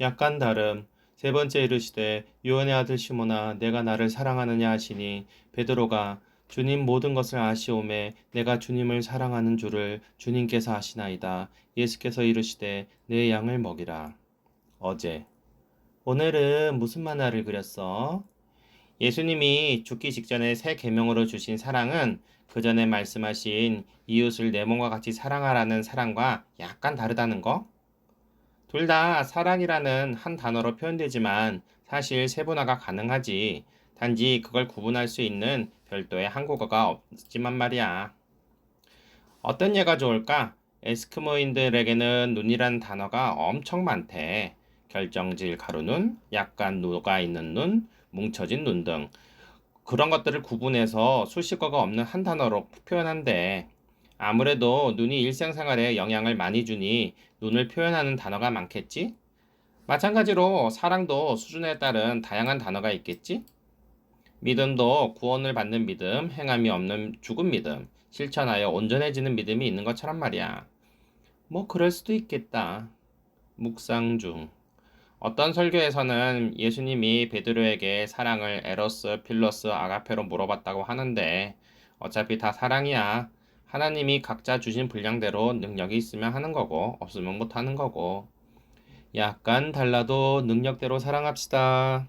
약간 다름. 세 번째 이르시되 요한의 아들 시모나 내가 나를 사랑하느냐 하시니 베드로가 주님 모든 것을 아시오매 내가 주님을 사랑하는 줄을 주님께서 아시나이다. 예수께서 이르시되 내 양을 먹이라. 어제 오늘은 무슨 만화를 그렸어? 예수님이 죽기 직전에 새 계명으로 주신 사랑은 그 전에 말씀하신 이웃을 내 몸과 같이 사랑하라는 사랑과 약간 다르다는 거? 둘 다 사랑이라는 한 단어로 표현되지만 사실 세분화가 가능하지. 단지 그걸 구분할 수 있는 별도의 한국어가 없지만 말이야. 어떤 예가 좋을까? 에스크모인들에게는 눈이란 단어가 엄청 많대. 결정질 가루눈, 약간 녹아 있는 눈, 뭉쳐진 눈 등. 그런 것들을 구분해서 수식어가 없는 한 단어로 표현한대. 아무래도 눈이 일상생활에 영향을 많이 주니 눈을 표현하는 단어가 많겠지? 마찬가지로 사랑도 수준에 따른 다양한 단어가 있겠지? 믿음도 구원을 받는 믿음, 행함이 없는 죽은 믿음, 실천하여 온전해지는 믿음이 있는 것처럼 말이야. 뭐 그럴 수도 있겠다. 묵상 중. 어떤 설교에서는 예수님이 베드로에게 사랑을 에로스, 필로스, 아가페로 물어봤다고 하는데 어차피 다 사랑이야. 하나님이 각자 주신 분량대로 능력이 있으면 하는 거고 없으면 못 하는 거고. 약간 달라도 능력대로 사랑합시다.